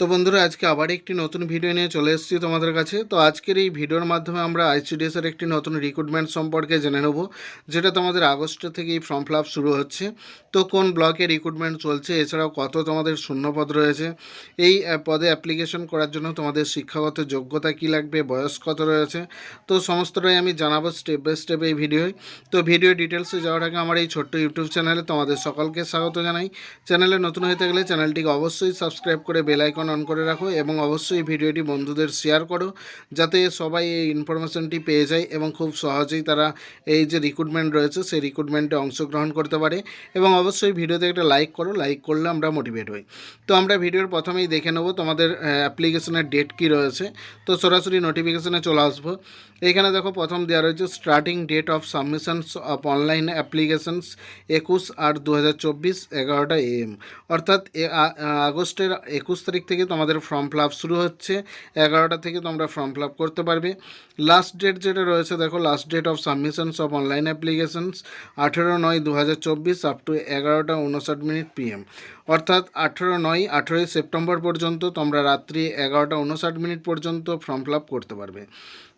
তো বন্ধুরা, আজকে আবার একটি নতুন ভিডিও নিয়ে চলে এসেছি তোমাদের কাছে। তো আজকের এই ভিডিওর মাধ্যমে আমরা আইসিডিএসের একটি নতুন রিক্রুটমেন্ট সম্পর্কে জেনে নেব, যেটা তোমাদের আগস্ট থেকে এই ফর্ম ফিল শুরু হচ্ছে। তো কোন ব্লকে রিক্রুটমেন্ট চলছে, এছাড়াও কত তোমাদের শূন্যপদ রয়েছে, এই পদে অ্যাপ্লিকেশন করার জন্য তোমাদের শিক্ষাগত যোগ্যতা কী লাগবে, বয়স কত রয়েছে, তো সমস্তটাই আমি জানাব স্টেপ বাই স্টেপ এই ভিডিওয় তো ভিডিও ডিটেলসে যাওয়ার আগে আমার এই ছোট্ট ইউটিউব চ্যানেলে তোমাদের সকলকে স্বাগত জানাই। চ্যানেলে নতুন হয়ে থাকলে চ্যানেলটিকে অবশ্যই সাবস্ক্রাইব করে বেল আইকন অন করে রাখো এবং অবশ্যই ভিডিওটি বন্ধুদের শেয়ার করো, যাতে সবাই এই ইনফরমেশনটি পেয়ে যায় এবং খুব সহজেই তারা এই যে রিক্রুটমেন্ট রয়েছে, সেই রিক্রুটমেন্টে অংশগ্রহণ করতে পারে এবং অবশ্যই ভিডিওতে একটা লাইক করো লাইক করলে আমরা মোটিভেট হই। তো আমরা ভিডিওর প্রথমেই দেখে নেব তোমাদের অ্যাপ্লিকেশনের ডেট কী রয়েছে। তো সরাসরি নোটিফিকেশনে চলে আসব। এখানে দেখো প্রথম দেওয়া রয়েছে starting date of submissions of online applications একুশ আট দু হাজার চব্বিশ এগারোটা এম অর্থাৎ আগস্টের একুশ তারিখ থেকে তোমাদের ফর্ম ফিল শুরু হচ্ছে, এগারোটা থেকে তোমরা ফর্ম ফিল করতে পারবে। লাস্ট ডেট যেটা রয়েছে, দেখো last date of submissions of online applications আঠেরো নয় দু হাজার চব্বিশ আপ টু এগারোটা উনষাট মিনিট পিএম অর্থাৎ আঠেরো নয় আঠেরোই সেপ্টেম্বর পর্যন্ত তোমরা রাত্রি এগারোটা উনষাট মিনিট পর্যন্ত ফর্ম ফিল করতে পারবে।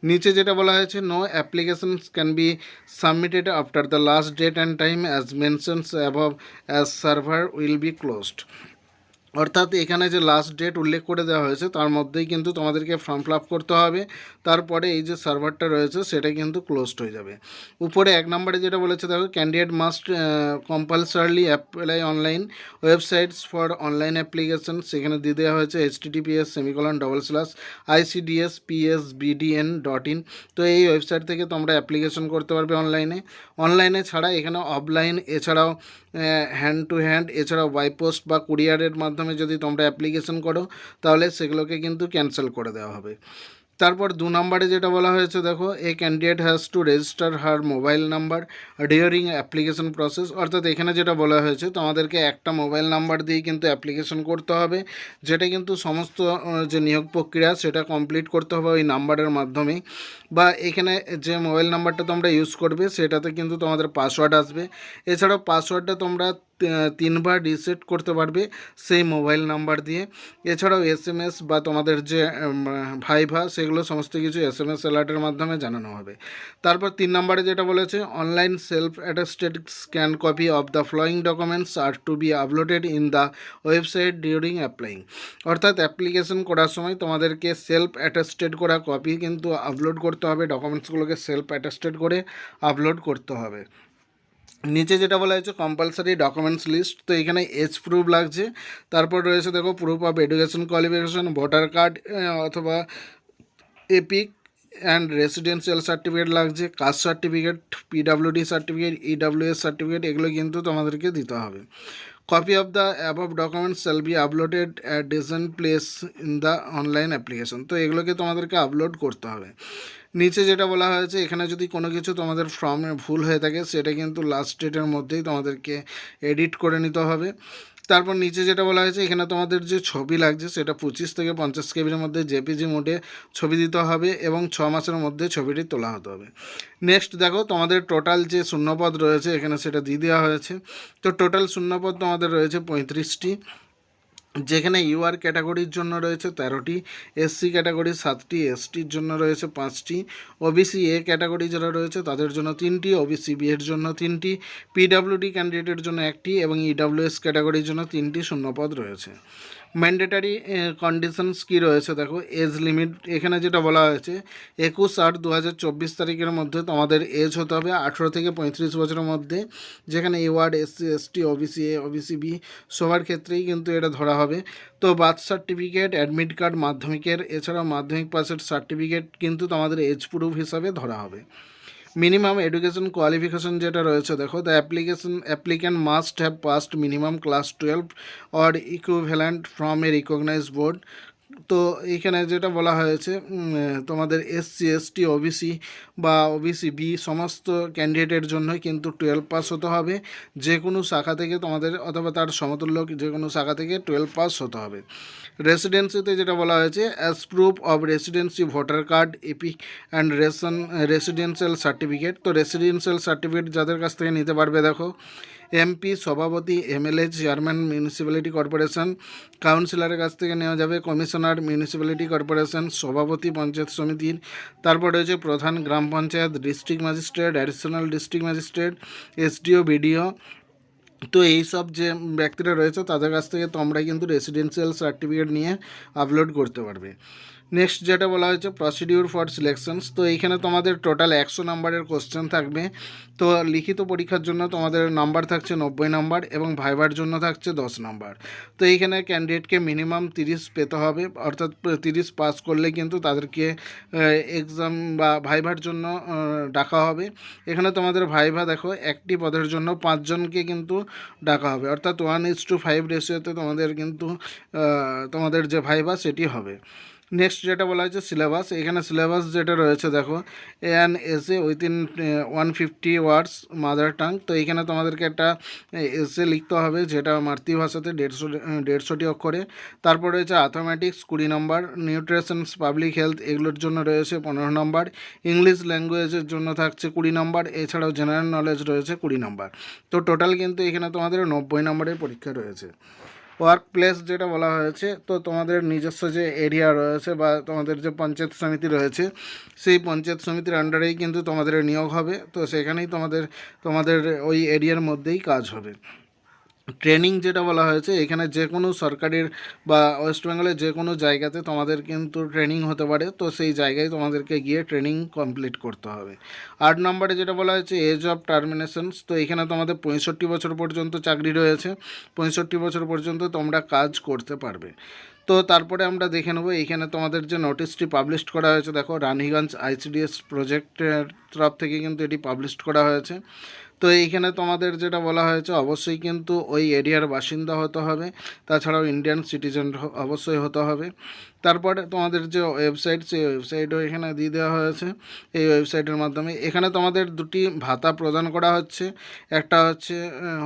নিচে যেটা বলা হয়েছে no applications can be submitted after the last date and time as mentions above as server will be closed অর্থাৎ এখানে যে লাস্ট ডেট উল্লেখ করে দেওয়া হয়েছে, তার মধ্যেই কিন্তু তোমাদেরকে ফর্ম ফিল করতে হবে। তারপরে এই যে সার্ভারটা রয়েছে, সেটা কিন্তু ক্লোজড হয়ে যাবে। উপরে এক নম্বরে যেটা বলেছে, দেখো candidate must compulsorily apply online websites for online application সেখানে দিয়ে দেওয়া হয়েছে H TTPS semicolon double slash ICDS PS BDN dot in তো এই ওয়েবসাইট থেকে তোমরা অ্যাপ্লিকেশন করতে পারবে অনলাইনে অনলাইনে ছাড়া এখানে অফলাইন এছাড়াও হ্যান্ড টু হ্যান্ড এছাড়াও বাই পোস্ট বা কুরিয়ারের মাধ্যমে যদি তোমরা অ্যাপ্লিকেশন করো, তাহলে সেগুলোকে কিন্তু ক্যান্সেল করে দেওয়া হবে। তারপর দু নম্বরে যেটা বলা হয়েছে, দেখো a candidate has to register her mobile number during application process অর্থাৎ এখানে যেটা বলা হয়েছে, তোমাদেরকে একটা মোবাইল নাম্বার দিয়ে কিন্তু অ্যাপ্লিকেশন করতে হবে। যেটা কিন্তু সমস্ত যে নিয়োগ প্রক্রিয়া, সেটা কমপ্লিট করতে হবে ওই নাম্বারের মাধ্যমে বা এখানে যে মোবাইল নাম্বারটা তোমরা ইউজ করবে, সেটাতে কিন্তু তোমাদের পাসওয়ার্ড আসবে। এছাড়াও পাসওয়ার্ডটা তোমরা তিনবার রিসেট করতে পারবে সেই মোবাইল নাম্বার দিয়ে। এছাড়াও এস এম এস বা তোমাদের যে ভাইভা সেগুলো সমস্ত কিছু এস এম এস অ্যালার্টের মাধ্যমে জানানো হবে। তারপর তিন নম্বরে যেটা বলেছে online self attested scan copy of the following documents are to be uploaded in the website during applying অর্থাৎ অ্যাপ্লিকেশন করার সময় তোমাদেরকে সেলফ অ্যাটাস্টেড করা কপি কিন্তু আপলোড করতে হবে ডকুমেন্টসগুলোকে সেলফ অ্যাটাস্টেড করে আপলোড করতে হবে। নিচে যেটা বলা হয়েছে কম্পালসারি ডকুমেন্টস লিস্ট তো এখানে এজ প্রুফ লাগছে। তারপর রয়েছে দেখো proof of education qualification voter card অথবা এপিক অ্যান্ড রেসিডেন্সিয়াল সার্টিফিকেট লাগছে caste certificate PWD certificate EWS certificate এগুলো কিন্তু তোমাদেরকে দিতে হবে। Copy of the above documents shall be uploaded at design place in the online application তো এগুলোকে তোমাদেরকে আপলোড করতে হবে। নিচে যেটা বলা হয়েছে, এখানে যদি কোনো কিছু তোমাদের ফর্মে ভুল হয়ে থাকে, সেটা কিন্তু লাস্ট ডেটের মধ্যেই তোমাদেরকে এডিট করে নিতে হবে। তারপর নিচে যেটা বলা হয়েছে, এখানে তোমাদের যে ছবি লাগছে, সেটা পঁচিশ থেকে পঞ্চাশ কেবির মধ্যে জেপিজি মোডে ছবি দিতে হবে এবং ছ মাসের মধ্যে ছবিটি তোলা হতে হবে। নেক্সট দেখো, তোমাদের টোটাল যে শূন্যপদ রয়েছে, এখানে সেটা দিয়ে দেওয়া হয়েছে। তো টোটাল শূন্যপদ তোমাদের রয়েছে পঁয়ত্রিশটি। যেখানে ইউআর ক্যাটাগরির জন্য রয়েছে তেরোটি, এসসি ক্যাটাগরি সাতটি, এসটির জন্য রয়েছে পাঁচটি, ওবিসি এ ক্যাটাগরি যারা রয়েছে তাদের জন্য তিনটি, ওবিসি বি এর জন্য তিনটি, পিডাব্লিউডি ক্যান্ডিডেটের জন্য একটি এবং ইডাব্লিউএস ক্যাটাগরির জন্য তিনটি শূন্যপদ রয়েছে। ম্যান্ডেটারি কন্ডিশনস কী রয়েছে? দেখো এজ লিমিট এখানে যেটা বলা হয়েছে, একুশ আট দু তারিখের মধ্যে তোমাদের এজ হতে হবে, আঠেরো থেকে পঁয়ত্রিশ বছরের মধ্যে, যেখানে ইওয়ার্ড SC ST OBC A OBC B সবার ক্ষেত্রেই কিন্তু এটা ধরা হবে। তো বার্থ সার্টিফিকেট অ্যাডমিট কার্ড মাধ্যমিকের, এছাড়াও মাধ্যমিক পাসের সার্টিফিকেট কিন্তু তোমাদের এজ প্রুফ হিসাবে ধরা হবে। মিনিমাম এডুকেশন কোয়ালিফিকেশন যেটা রয়েছে, দেখো the application applicant must have passed minimum class twelve or equivalent from a recognise board তো এখানে যেটা বলা হয়েছে তোমাদের এসসি এসটি ওবিসি বা ওবিসি বি সমস্ত ক্যান্ডিডেটের জন্যই কিন্তু টুয়েলভ পাস হতে হবে। যে কোনো শাখা থেকে তোমাদের অথবা তার সমতুল্য যে কোনো শাখা থেকে টুয়েলভ পাস হতে হবে। রেসিডেন্সিতে যেটা বলা হয়েছে as proof of residency voter card EPIC and ration residential certificate তো রেসিডেন্সিয়াল সার্টিফিকেট যাদের কাছ থেকে নিতে পারবে, দেখো এমপি, সভাপতি, এমএলএ, চেয়ারম্যান, মিউনিসিপ্যালিটি কর্পোরেশন, কাউন্সিলরের কাছ থেকে নেওয়া যাবে কমিশনার, মিউনিসিপ্যালিটি কর্পোরেশন, সভাপতি, পঞ্চায়েত সমিতির। তারপর রয়েছে প্রধান গ্রাম panchayat, district magistrate, additional district magistrate, SDO, BDO. তো এই সব যে ব্যক্তিরা রয়েছে তাদের কাছ থেকে তোমরা কিন্তু রেসিডেন্সিয়াল সার্টিফিকেট নিয়ে আপলোড করতে পারবে। নেক্সট যেটা বলা হয়েছে প্রসিডিউর ফর সিলেকশনস তো এইখানে তোমাদের টোটাল একশো নাম্বারের কোশ্চেন থাকবে। তো লিখিত পরীক্ষার জন্য তোমাদের নাম্বার থাকছে নব্বই নাম্বার এবং ভাইবার জন্য থাকছে দশ নাম্বার তো এইখানে ক্যান্ডিডেটকে মিনিমাম তিরিশ পেতে হবে, অর্থাৎ তিরিশ পাস করলে কিন্তু তাদেরকে এক্সাম বা ভাইভার জন্য ডাকা হবে। এখানে তোমাদের ভাইভা দেখো, একটি পদের জন্য পাঁচজনকে কিন্তু ডাকা হবে। অর্থাৎ ওয়ান ইস টু ফাইভ রেশিওতে তোমাদের কিন্তু তোমাদের যে ভাইভা সেটি হবে। নেক্সট যেটা বলা হয়েছে সিলেবাস এখানে সিলেবাস যেটা রয়েছে, দেখো an essay within one fifty words mother tongue তো এখানে তোমাদেরকে একটা এসে লিখতে হবে, যেটা মাতৃভাষাতে দেড়শো দেড়শোটি অক্ষরে। তারপর রয়েছে অ্যাথমেটিক্স কুড়ি নম্বর নিউট্রিশনস পাবলিক হেলথ এগুলোর জন্য রয়েছে পনেরো নম্বর ইংলিশ ল্যাঙ্গুয়েজের জন্য থাকছে কুড়ি নম্বর এছাড়াও জেনারেল নলেজ রয়েছে কুড়ি নম্বর তো টোটাল কিন্তু এখানে তোমাদের নব্বই নম্বরের পরীক্ষা রয়েছে। ওয়ার্ক প্লেস যেটা বলা হয়েছে, তো তোমাদের নিজস্ব যে এরিয়া রয়েছে বা তোমাদের যে পঞ্চায়েত সমিতি রয়েছে, সেই পঞ্চায়েত সমিতির আন্ডারেই কিন্তু তোমাদের নিয়োগ হবে। তো সেখানেই তোমাদের তোমাদের ওই এরিয়ার মধ্যেই কাজ হবে। ট্রেনিং যেটা বলা হয়েছে, এখানে যে কোনো সরকারের বা ওয়েস্ট বেঙ্গলের যে কোনো জায়গাতে তোমাদের কিন্তু ট্রেনিং হতে পারে, তো সেই জায়গায় তোমাদেরকে গিয়ে ট্রেনিং কমপ্লিট করতে হবে। আট নম্বরে যেটা বলা হয়েছে, এজ অফ টার্মিনেশনস তো এখানে তোমাদের পঁয়ষট্টি বছর পর্যন্ত চাকরি রয়েছে, পঁয়ষট্টি বছর পর্যন্ত তোমরা কাজ করতে পারবে। তো তারপরে আমরা দেখে নেব এইখানে তোমাদের যে নোটিশটি পাবলিশ করা হয়েছে, দেখো, রানীগঞ্জ আইসিডিএস প্রজেক্টের তরফ থেকে কিন্তু এটি পাবলিশ করা হয়েছে। তো এইখানে তোমাদের যেটা বলা হয়েছে, অবশ্যই কিন্তু ওই এরিয়ার বাসিন্দা হতে হবে। তাছাড়াও ইন্ডিয়ান সিটিজেন অবশ্যই হতে হবে। তারপরে তোমাদের যে ওয়েবসাইট সেই ওয়েবসাইটও এখানে দিয়ে দেওয়া হয়েছে। এই ওয়েবসাইটের মাধ্যমে এখানে তোমাদের দুটি ভাতা প্রদান করা হচ্ছে। একটা হচ্ছে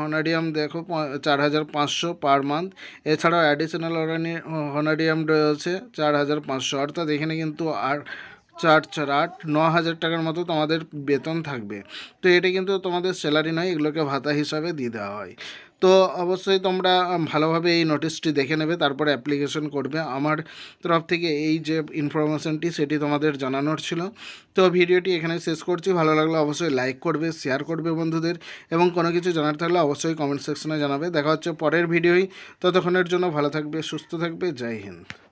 হনারিয়াম দেখো চার হাজার পাঁচশো পার মান্থ এছাড়াও অ্যাডিশনাল হনারিয়াম রয়েছে, চার হাজার পাঁচশো। অর্থাৎ এখানে কিন্তু আর চার চার আট ন হাজার টাকার মতো তোমাদের বেতন থাকবে। তো এটা কিন্তু তোমাদের স্যালারি নয়, এগুলোকে ভাতা হিসাবে দিয়ে দেওয়া হয়। তো অবশ্যই তোমরা ভালোভাবে এই নোটিশটি দেখে নেবে, তারপরে অ্যাপ্লিকেশন করবে। আমার তরফ থেকে এই যে ইনফরমেশনটি সেটি তোমাদের জানানোর ছিল। তো ভিডিওটি এখানে শেষ করছি। ভালো লাগলে অবশ্যই লাইক করবে শেয়ার করবে বন্ধুদের। এবং কোনো কিছু জানার থাকলে অবশ্যই কমেন্ট সেকশনে জানাবে। দেখা হচ্ছে পরের ভিডিওই। ততক্ষণের জন্য ভালো থাকবে, সুস্থ থাকবে। জয় হিন্দ।